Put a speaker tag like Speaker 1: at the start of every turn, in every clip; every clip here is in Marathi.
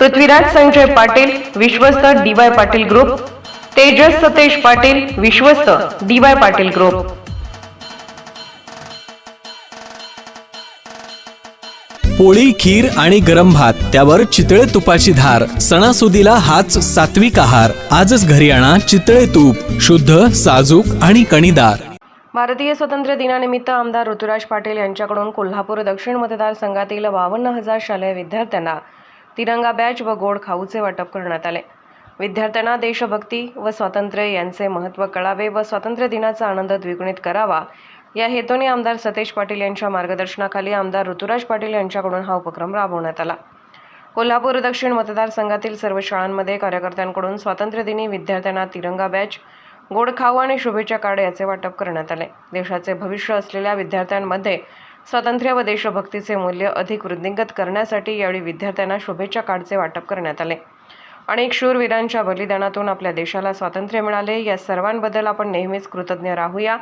Speaker 1: Prithviraj Sanjay Patil विश्वस्त D Y Patil group Tejas Satej Patil विश्वस्त डी वाय पाटील ग्रुप.
Speaker 2: पोळी खीर आणि गरम भात त्यावर चितळे तुपाची धार सणासुदीला हाच सात्विक आहार. आजच घरी आणा चितळे तूप शुद्ध साजूक आणि कणीदार.
Speaker 1: भारतीय स्वातंत्र्य दिनानिमित्त आमदार ऋतुराज पाटील यांच्याकडून कोल्हापूर दक्षिण मतदारसंघातील बावन्न हजार शालेय विद्यार्थ्यांना तिरंगा बॅच व गोड खाऊचे वाटप करण्यात आले. विद्यार्थ्यांना देशभक्ती व स्वातंत्र्य यांचे महत्त्व कळावे व स्वातंत्र्य दिनाचा आनंद द्विगुणित करावा. या हेतूने आमदार सतेज पाटील यांच्या मार्गदर्शनाखाली आमदार ऋतुराज पाटील यांच्याकडून हा उपक्रम राबवण्यात आला. कोल्हापूर दक्षिण मतदारसंघातील सर्व शाळांमध्ये कार्यकर्त्यांकडून स्वातंत्र्यदिनी विद्यार्थ्यांना तिरंगा बॅच गोड खाऊ आणि शुभेच्छा कार्ड याचे वाटप करण्यात आले. देशाचे भविष्य असलेल्या विद्यार्थ्यांमध्ये स्वातंत्र्य व देशभक्तीचे मूल्य अधिक वृद्धिंगत करण्यासाठी यावेळी विद्यार्थ्यांना शुभेच्छा कार्डचे वाटप करण्यात आले. अनेक शूरवीरांच्या बलिदानातून आपल्या देशाला स्वातंत्र्य मिळाले. या सर्वांबद्दल आपण नेहमीच कृतज्ञ राहूया.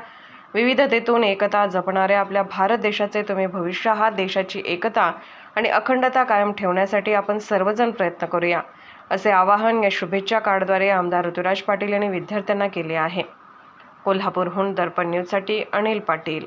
Speaker 1: विविधतेतून एकता जपणाऱ्या आपल्या भारत देशाचे तुम्ही भविष्य आहात. देशाची एकता आणि अखंडता कायम ठेवण्यासाठी आपण सर्वजण प्रयत्न करूया असे आवाहन या शुभेच्छा कार्डद्वारे आमदार ऋतुराज पाटील यांनी विद्यार्थ्यांना केले आहे. कोल्हापूरहून दर्पण न्यूजसाठी अनिल पाटील.